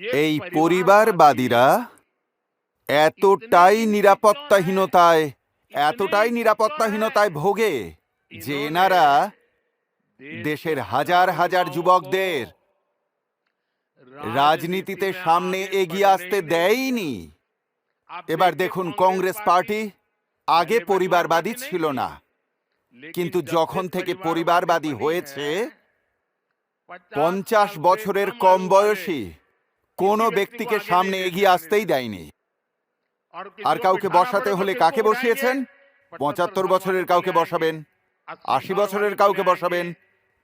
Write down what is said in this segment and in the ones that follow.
এই পরিবারবাদীরা এতটাই নিরাপত্তাহীনতায় এতটাই নিরাপত্তাহীনতায় ভোগে যে এনারা দেশের হাজার হাজার যুবকদের রাজনীতিতে সামনে এগিয়ে আসতে দেয়নি। এবার দেখুন কংগ্রেস পার্টি আগে পরিবারবাদী ছিল না। কিন্তু যখন থেকে পরিবারবাদী হয়েছে পঞ্চাশ বছরের কম বয়সী কোনো ব্যক্তিকে সামনে এগিয়ে আসতেই দেয়নি। আর কাউকে বসাতে হলে কাকে বসিয়েছেন? পঁচাত্তর বছরের কাউকে বসাবেন। আশি বছরের কাউকে বসাবেন।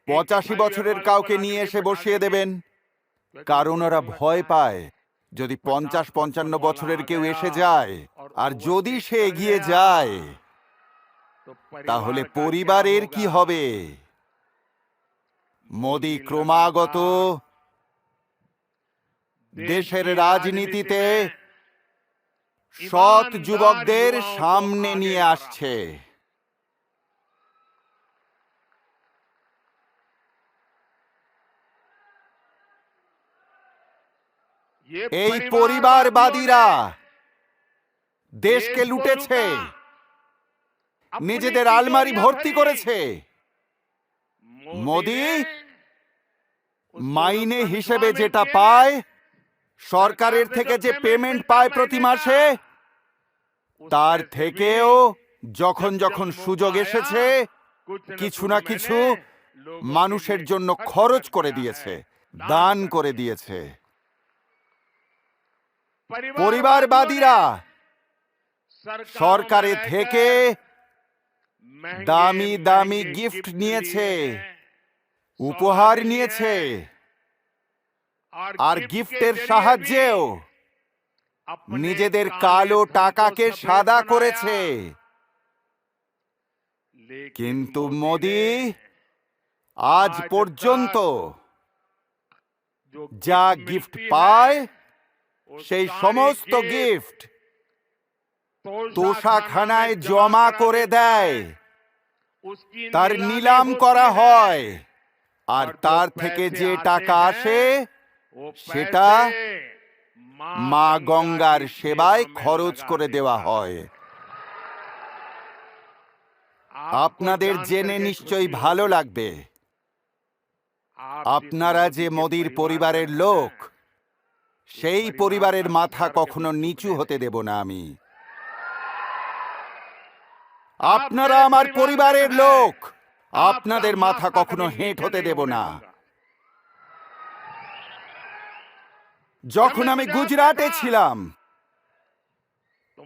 পঁচাশি বছরের কাউকে নিয়ে এসে বসিয়ে দেবেন। কারণ ওরা ভয় পায়। যদি পঞ্চাশ পঞ্চান্ন বছরের কেউ এসে যায় আর যদি সে এগিয়ে যায় তাহলে পরিবারের কি হবে? মোদি ক্রমাগত দেশের রাজনীতিতে সৎ যুবকদের সামনে নিয়ে আসছে। এই পরিবারবাদীরা দেশকে লুটেছে। নিজেদের আলমারি ভর্তি করেছে। মোদি মাইনে হিসেবে যেটা পায় সরকারের থেকে যে পেমেন্ট পায় প্রতি মাসে, তার থেকেও যখন যখন সুযোগ এসেছে, কিছু না কিছু মানুষের জন্য খরচ করে দিয়েছে, দান করে দিয়েছে। পরিবারবাদীরা সরকারে থেকে দামি দামি গিফট নিয়েছে, উপহার নিয়েছে। আর গিফটের সাহায্যেও নিজেদের কালো টাকাকে সাদা করেছে। কিন্তু মোদি আজ পর্যন্ত যা গিফট পায় সেই সমস্ত গিফট তোষাখানায় জমা করে দেয়। তার নিলাম করা হয়। আর তার থেকে যে টাকা আসে সেটা মা গঙ্গার সেবায় খরচ করে দেওয়া হয়। আপনাদের জেনে নিশ্চয়ই ভালো লাগবে। আপনারা যে মোদির পরিবারের লোক, সেই পরিবারের মাথা কখনো নিচু হতে দেব না আমি। আপনারা আমার পরিবারের লোক, আপনাদের মাথা কখনো হেঁট হতে দেব না। যখন আমি গুজরাটে ছিলাম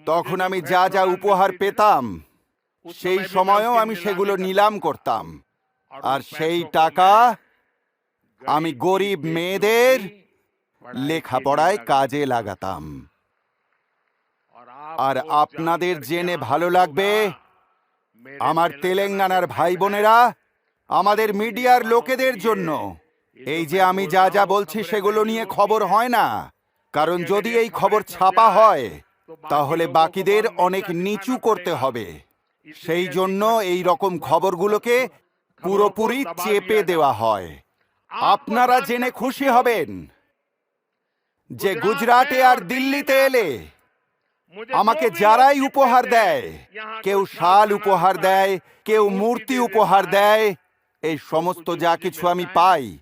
তখন আমি যা যা উপহার পেতাম সেই সময়ও আমি সেগুলো নিলাম করতাম। আর সেই টাকা আমি গরিব মেয়েদের লেখাপড়ায় কাজে লাগাতাম। আর আপনাদের জেনে ভালো লাগবে আমার তেলেঙ্গানার ভাই বোনেরা আমাদের মিডিয়ার লোকেদের জন্য। এই যে আমি যা যা বলছি সেগুলো নিয়ে খবর হয় না। কারণ যদি এই খবর ছাপা হয়, তাহলে বাকিদের অনেক নিচু করতে হবে। সেই জন্য এই রকম খবরগুলোকে পুরোপুরি চেপে দেওয়া হয়। আপনারা জেনে খুশি হবেন যে গুজরাটে আর দিল্লিতে এলে আমাকে যারাই উপহার দেয়, কেউ শাল উপহার দেয়, কেউ মূর্তি উপহার দেয়, এই সমস্ত যা কিছু আমি পাই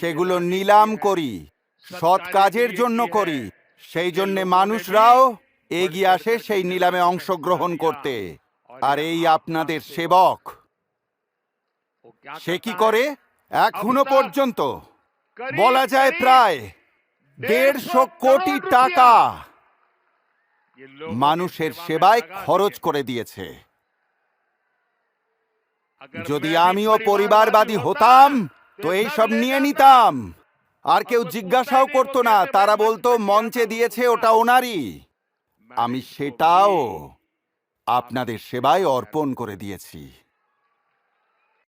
সেগুলো নিলাম করি সৎ কাজের জন্য করি সেই জন্য মানুষরাও এগিয়ে আসে সেই নিলামে অংশগ্রহণ করতে। আর এই আপনাদের সেবক। সে কি করে? এখনও পর্যন্ত। বলা যায় প্রায় দেড়শো কোটি টাকা মানুষের সেবায় খরচ করে দিয়েছে। যদি আমিও পরিবারবাদী হতাম তো এইসব নিয়ে নিতাম। আর কেউ জিজ্ঞাসাও করতো না, তারা বলতো, মঞ্চে দিয়েছে ওটা ওনারই। আমি সেটাও আপনাদের সেবায় অর্পণ করে দিয়েছি।